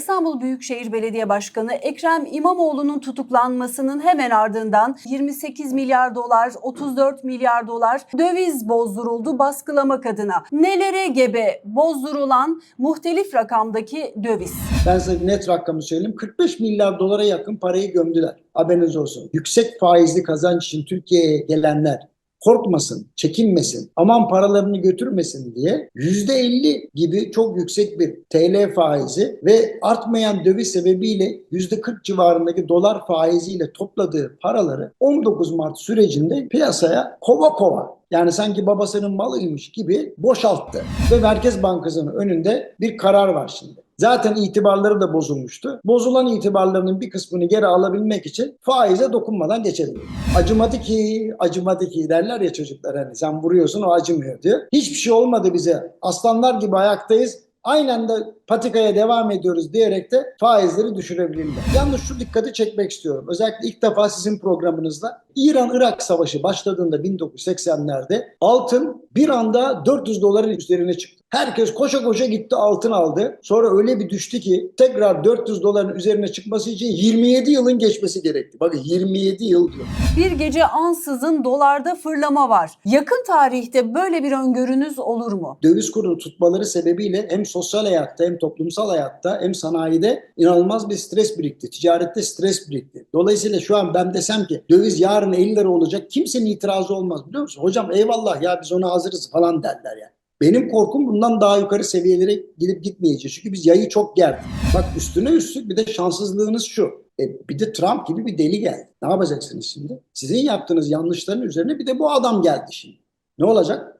İstanbul Büyükşehir Belediye Başkanı Ekrem İmamoğlu'nun tutuklanmasının hemen ardından 28 milyar dolar, 34 milyar dolar döviz bozduruldu baskılamak adına. Nelere gebe bozdurulan muhtelif rakamdaki döviz? Ben size net rakamı söyleyeyim. 45 milyar dolara yakın parayı gömdüler. Haberiniz olsun. Yüksek faizli kazanç için Türkiye'ye gelenler korkmasın, çekinmesin, aman paralarını götürmesin diye %50 gibi çok yüksek bir TL faizi ve artmayan döviz sebebiyle %40 civarındaki dolar faiziyle topladığı paraları 19 Mart sürecinde piyasaya kova kova yani sanki babasının malıymış gibi boşalttı. Ve Merkez Bankası'nın önünde bir karar var şimdi. Zaten itibarları da bozulmuştu. Bozulan itibarlarının bir kısmını geri alabilmek için faize dokunmadan geçelim. Acımadı ki, acımadı ki derler ya çocuklar hani sen vuruyorsun o acımıyor diyor. Hiçbir şey olmadı bize. Aslanlar gibi ayaktayız. Aynen de patikaya devam ediyoruz diyerek de faizleri düşürebilirler. Yalnız şu dikkati çekmek istiyorum. Özellikle ilk defa sizin programınızda İran-Irak savaşı başladığında 1980'lerde altın bir anda 400 doların üzerine çıktı. Herkes koşa koşa gitti altın aldı. Sonra öyle bir düştü ki tekrar 400 doların üzerine çıkması için 27 yılın geçmesi gerekti. Bakın 27 yıl diyor. Bir gece ansızın dolarda fırlama var. Yakın tarihte böyle bir öngörünüz olur mu? döviz kurunu tutmaları sebebiyle hem sosyal hayatta hem toplumsal hayatta hem sanayide inanılmaz bir stres birikti. Ticarette stres birikti. Dolayısıyla şu an ben desem ki döviz yarın 50 lira olacak kimsenin itirazı olmaz biliyor musun? Hocam eyvallah ya biz ona hazırız falan derler yani. Benim korkum bundan daha yukarı seviyelere gidip gitmeyeceğiz. Çünkü biz yayı çok gerdik. Bak üstüne üstlük bir de şanssızlığınız şu. E, bir de Trump gibi bir deli geldi. Ne yapacaksınız şimdi? Sizin yaptığınız yanlışların üzerine bir de bu adam geldi şimdi. Ne olacak?